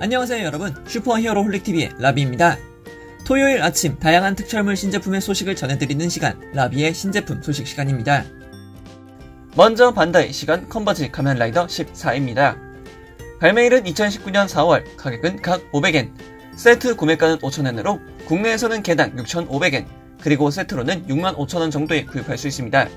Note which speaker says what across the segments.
Speaker 1: 안녕하세요 여러분. 슈퍼히어로 홀릭TV의 라비입니다. 토요일 아침 다양한 특촬물 신제품의 소식을 전해드리는 시간 라비의 신제품 소식 시간입니다. 먼저 반다이 시간 컨버지 가면라이더 14입니다. 발매일은 2019년 4월 가격은 각 500엔 세트 구매가는 5,000엔으로 국내에서는 개당 6,500엔 그리고 세트로는 65,000원 정도에 구입할 수 있습니다.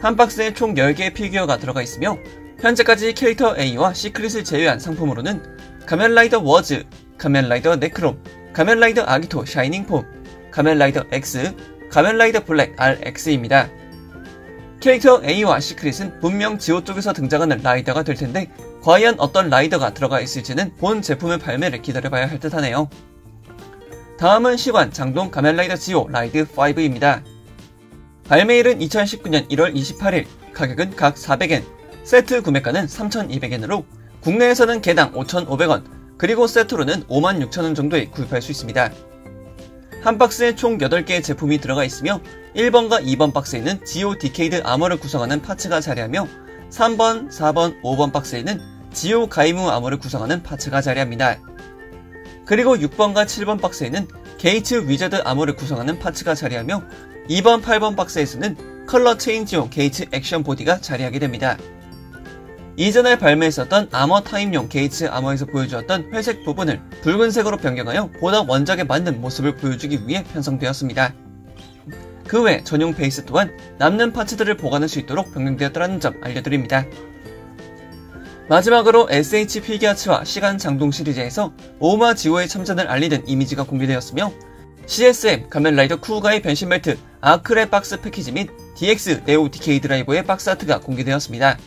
Speaker 1: 한 박스에 총 10개의 피규어가 들어가 있으며 현재까지 캐릭터 A와 시크릿을 제외한 상품으로는 가면라이더 워즈, 가면라이더 네크롬, 가면라이더 아기토 샤이닝 폼, 가면라이더 X, 가면라이더 블랙 RX입니다. 캐릭터 A와 시크릿은 분명 지오 쪽에서 등장하는 라이더가 될 텐데 과연 어떤 라이더가 들어가 있을지는 본 제품의 발매를 기다려봐야 할 듯하네요. 다음은 시관 장동 가면라이더 지오 라이드 5입니다. 발매일은 2019년 1월 28일, 가격은 각 400엔, 세트 구매가는 3,200엔으로 국내에서는 개당 5,500원, 그리고 세트로는 56,000원 정도에 구입할 수 있습니다. 한 박스에 총 8개의 제품이 들어가 있으며 1번과 2번 박스에는 지오 디케이드 아머를 구성하는 파츠가 자리하며 3번, 4번, 5번 박스에는 지오 가이무 아머를 구성하는 파츠가 자리합니다. 그리고 6번과 7번 박스에는 게이츠 위저드 아머를 구성하는 파츠가 자리하며 2번, 8번 박스에서는 컬러 체인지용 게이츠 액션 보디가 자리하게 됩니다. 이전에 발매했었던 아머 타임용 게이츠 아머에서 보여주었던 회색 부분을 붉은색으로 변경하여 보다 원작에 맞는 모습을 보여주기 위해 편성되었습니다. 그 외 전용 베이스 또한 남는 파츠들을 보관할 수 있도록 변경되었다는 점 알려드립니다. 마지막으로 SH 필기아츠와 시간 장동 시리즈에서 오마 지오의 참전을 알리는 이미지가 공개되었으며 CSM 가면라이더 쿠우가의 변신 벨트 아크레 박스 패키지 및 DX 네오 DK 드라이버의 박스 아트가 공개되었습니다.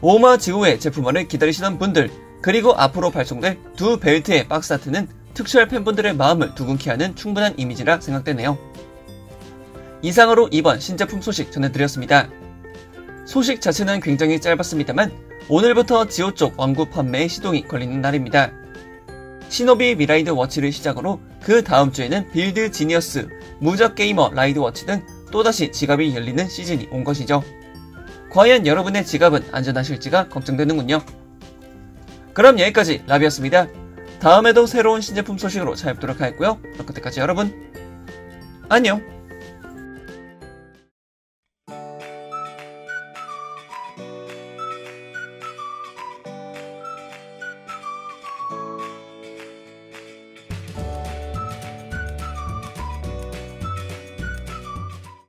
Speaker 1: 오마 지오의 제품화를 기다리시던 분들 그리고 앞으로 발송될 두 벨트의 박스 아트는 특수할 팬분들의 마음을 두근케 하는 충분한 이미지라 생각되네요. 이상으로 이번 신제품 소식 전해드렸습니다. 소식 자체는 굉장히 짧았습니다만 오늘부터 지오 쪽 왕구 판매에 시동이 걸리는 날입니다. 시노비 미라이드 워치를 시작으로 그 다음 주에는 빌드 지니어스, 무적 게이머 라이드 워치 등 또다시 지갑이 열리는 시즌이 온 것이죠. 과연 여러분의 지갑은 안전하실지가 걱정되는군요. 그럼 여기까지 라비였습니다. 다음에도 새로운 신제품 소식으로 찾아뵙도록 하겠고요. 그럼 그때까지 여러분 안녕